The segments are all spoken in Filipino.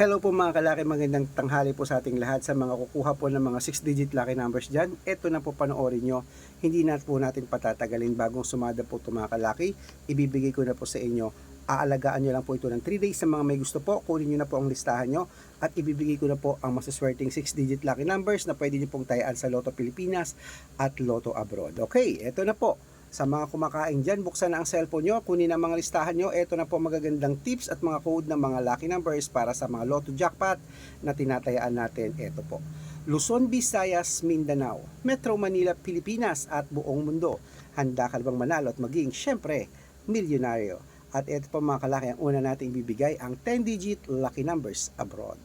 Hello po mga kalaki, magandang tanghali po sa ating lahat sa mga kukuha po ng mga 6-digit lucky numbers dyan. Ito na po panoorin nyo. Hindi na po natin patatagalin bagong sumada po ito mga kalaki. Ibibigay ko na po sa inyo. Aalagaan nyo lang po ito ng 3 days sa mga may gusto po. Kunin nyo na po ang listahan nyo at ibibigay ko na po ang masaswerteng 6-digit lucky numbers na pwede nyo pong tayaan sa Lotto Pilipinas at Lotto Abroad. Okay, ito na po. Sa mga kumakain dyan, buksan na ang cellphone nyo, kunin ang mga listahan nyo. Ito na po magagandang tips at mga code ng mga lucky numbers para sa mga Lotto Jackpot na tinatayaan natin. Ito po. Luzon, Visayas, Mindanao, Metro Manila, Pilipinas at buong mundo. Handa ka bang manalo at maging, syempre, milyonaryo. At ito po mga kalaki, ang una nating bibigay ang 10-digit lucky numbers abroad.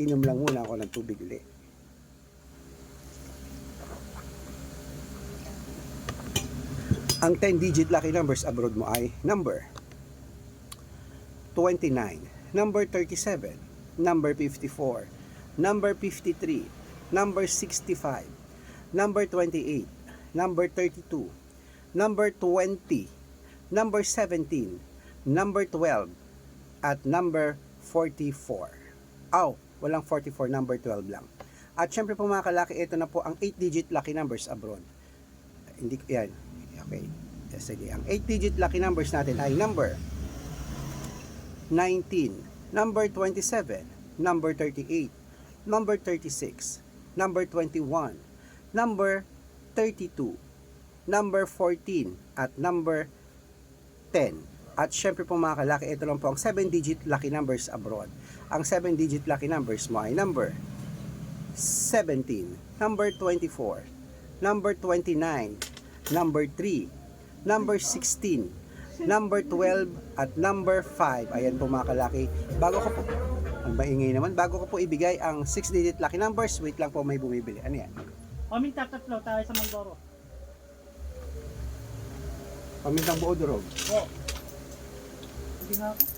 Inom lang muna ako ng tubig ulit. Ang 10-digit lucky numbers abroad mo ay number 29, number 37, number 54, number 53, number 65, number 28, number 32, number 20, number 17, number 12, at number 44. Aw, walang 44, number 12 lang. At syempre po mga kalaki, ito na po ang 8-digit lucky numbers abroad. Hindi yan. Okay. Sige. Ang 8-digit lucky numbers natin ay number 19, number 27, number 38, number 36, number 21, number 32, number 14, at number 10. At syempre po mga kalaki, ito lang po ang 7-digit lucky numbers abroad. Ang 7-digit lucky numbers mo ay number 17, number 24, number 29, number 3, number 16, number 12, at number 5. Ayan po mga kalaki. Bago ko po, ang maingay naman, bago ko po ibigay ang 6-digit lucky numbers, wait lang po may bumibili. Ano yan? Kaming tatatlo tayo sa Malboro. Pamintang buo durog. Oo. Hindi nga ako.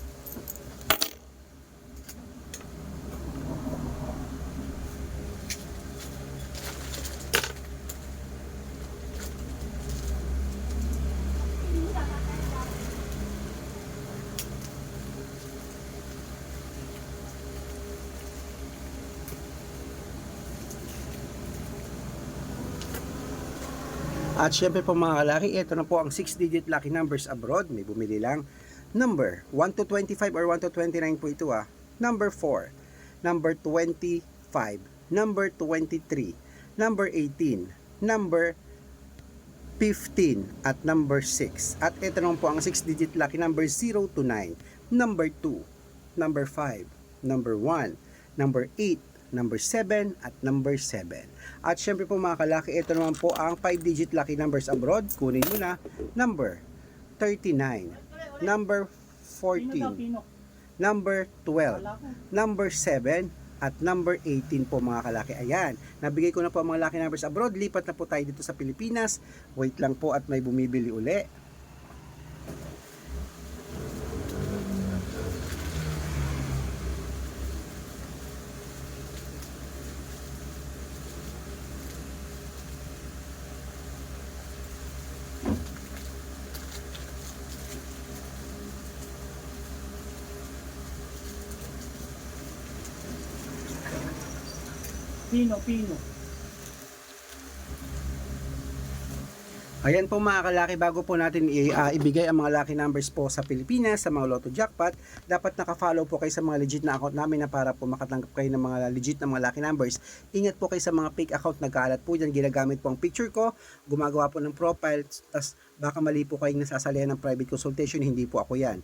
At syempre po mga kalaki, ito na po ang 6-digit lucky numbers abroad. May bumili lang. Number 1 to 25 or 1 to 29 po ito ah. Number 4, number 25, number 23, number 18, number 15, at number 6. At ito naman po ang 6-digit lucky number 0 to 9, number 2, number 5, number 1, number 8, number 7, at number 7. At syempre po mga kalaki, ito naman po ang 5-digit lucky numbers abroad. Kunin mo na, number 39, number Pino daw, 14, Pino. number 12, Wala ko. number 7, at number 18 po mga kalaki. Ayan, nabigay ko na po ang mga lucky numbers abroad. Lipat na po tayo dito sa Pilipinas. Wait lang po at may bumibili uli. Pino, Pino. Ayan po mga kalaki, bago po natin i- ah, ibigay ang mga lucky numbers po sa Pilipinas, sa mga Lotto Jackpot, dapat naka-follow po kayo sa mga legit na account namin na para po makatanggap kayo ng mga legit na mga lucky numbers. Ingat po kayo sa mga fake account nagkaalat po dyan, ginagamit po ang picture ko, gumagawa po ng profile, tas baka mali po kayong nasasalihan ng private consultation, hindi po ako yan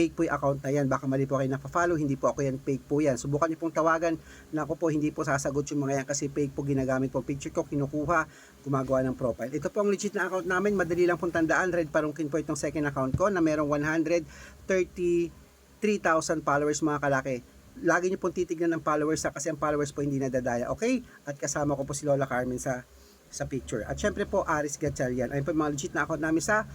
fake po yung account na yan. Baka mali po kayo napafollow, hindi po ako yan, fake po yan. Subukan niyo pong tawagan na ako po, hindi po sasagot yung mga yan kasi fake po ginamit po picture ko, kinukuha, gumagawa ng profile. Ito po ang legit na account namin, madali lang pong tandaan, Red Parungkin po itong second account ko na merong 133,000 followers mga kalaki. Lagi niyo pong titignan ang followers ha, kasi ang followers po hindi nadadaya, okay? At kasama ko po si Lola Carmen sa sa picture. At syempre po, Aris Gatchalian. Ayun po mga legit na account namin sa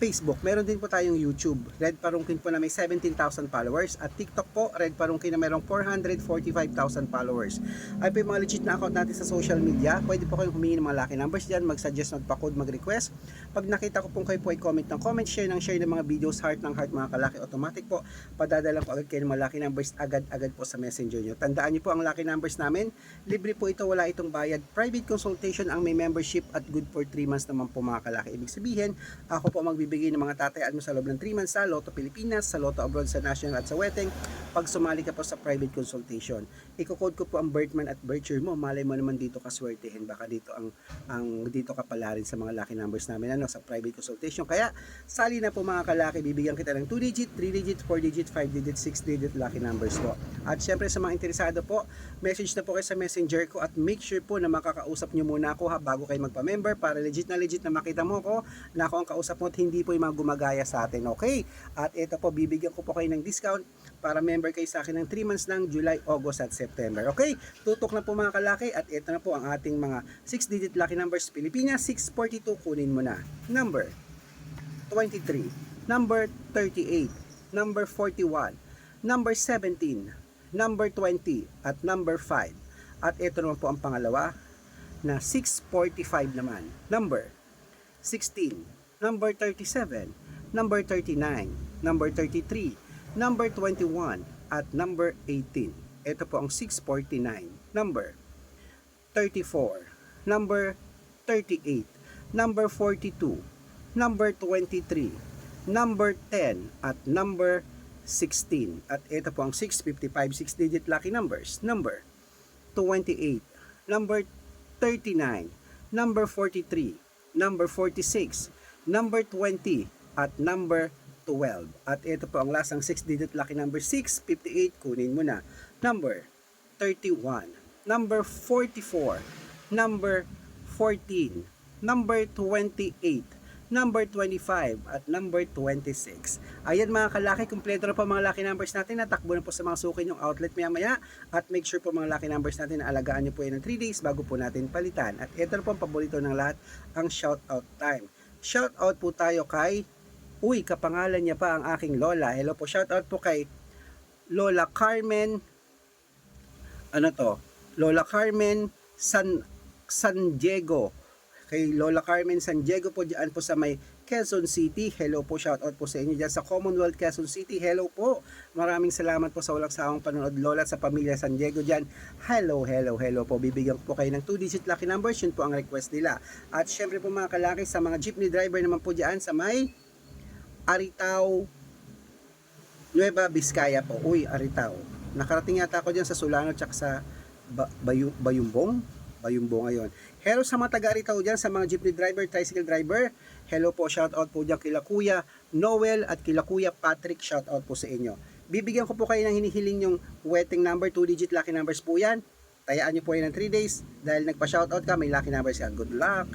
Facebook, meron din po tayong YouTube. Red Parungkin po na may 17,000 followers. At TikTok po, Red Parungkin na mayroong 445,000 followers. Ay po yung mga legit na account natin sa social media. Pwede po kayong humingi ng mga lucky numbers dyan, mag-suggest, magpa-code, mag-request. Pag nakita ko pong kayo po ay comment ng comment, share ng share ng mga videos, heart ng heart mga kalaki, automatic po. Padadala po agad kayo ng mga lucky numbers agad-agad po sa messenger nyo. Tandaan nyo po ang lucky numbers namin. Libre po ito, wala itong bayad. Private consultation ang may membership at good for 3 months naman po mga kalaki. Ibig sabihin, ako po magbibigay ng mga tatayaan mo sa loob ng 3 months sa Lotto Pilipinas, sa Lotto Abroad, sa National at sa Weteng pag sumali ka po sa private consultation. Iko-code ko po ang birthman at birth year mo. Malay mo naman dito ka swertehin. Baka dito ang, ang dito ka pala rin sa mga lucky numbers namin ano, sa private consultation. Kaya sali na po mga kalaki. Bibigyan kita ng 2 digit, 3 digit, 4 digit, 5 digit, 6 digit lucky numbers po. At syempre sa mga interesado po, message na po kayo sa messenger ko at make sure po na makakausap nyo muna ako ha bago kayo magpa-member para legit na legit na makita mo ko na ako ang kausap mo at hindi po yung mga gumagaya sa atin. Okay? At ito po, bibigyan ko po kayo ng discount para member kayo sa akin ng 3 months lang, July, August at September. Okay? Tutok na po mga kalaki at ito na po ang ating mga 6-digit lucky numbers. Pilipinas, 642, kunin mo na. Number 23, number 38, number 41, number 17, number 20, at number 5. At ito naman po ang pangalawa na 645 naman. Number 16, number 37, number 39, number 33, number 21, at number 18. Ito po ang 649. Number 34, number 38, number 42, number 23, number 10, at number 16. At ito po ang 655 6-digit lucky numbers. Number 28, number 39, number 43, number 46, number 20, at number 12. At ito po ang last ang 6-digit lucky number 658. Kunin mo na. Number 31, number 44, number 14, number 28, number 25, at number 26. Ayan mga kalaki, kumpleto na po mga lucky numbers natin. Natakbo na po sa mga suki yung outlet maya maya. At make sure po mga lucky numbers natin na alagaan nyo po yan ng 3 days bago po natin palitan. At ito na po ang paborito ng lahat, ang shout out time. Shout out po tayo kay Uy, kapangalan niya pa ang aking lola. Hello po, shout out po kay Lola Carmen ano to? Lola Carmen San San Diego. Kay Lola Carmen San Diego po diyan po sa may Quezon City. Hello po, shout out po sa inyo diyan sa Commonwealth Quezon City. Hello po. Maraming salamat po sa walang sawang panonood Lola sa pamilya San Diego diyan. Hello, hello, hello po. Bibigyan po kayo ng 2 digit lucky numbers. Yun po ang request nila. At syempre po mga kalaki sa mga jeepney driver naman po diyan sa may Aritao Nueva Vizcaya po. Uy, Aritao. Nakarating yata ako diyan sa Solano tsaka sa ba- Bayu- Bayumbong. Bayumbong ngayon. Hello sa mga taga-Aritao diyan, sa mga jeepney driver, tricycle driver. Hello po, shout out po diyan kila Kuya Noel at kila Kuya Patrick. Shout out po sa inyo. Bibigyan ko po kayo ng hinihiling yung wedding number, 2 digit lucky numbers po yan. Tayaan niyo po yan ng 3 days. Dahil nagpa-shoutout ka, may lucky numbers ka. Good luck!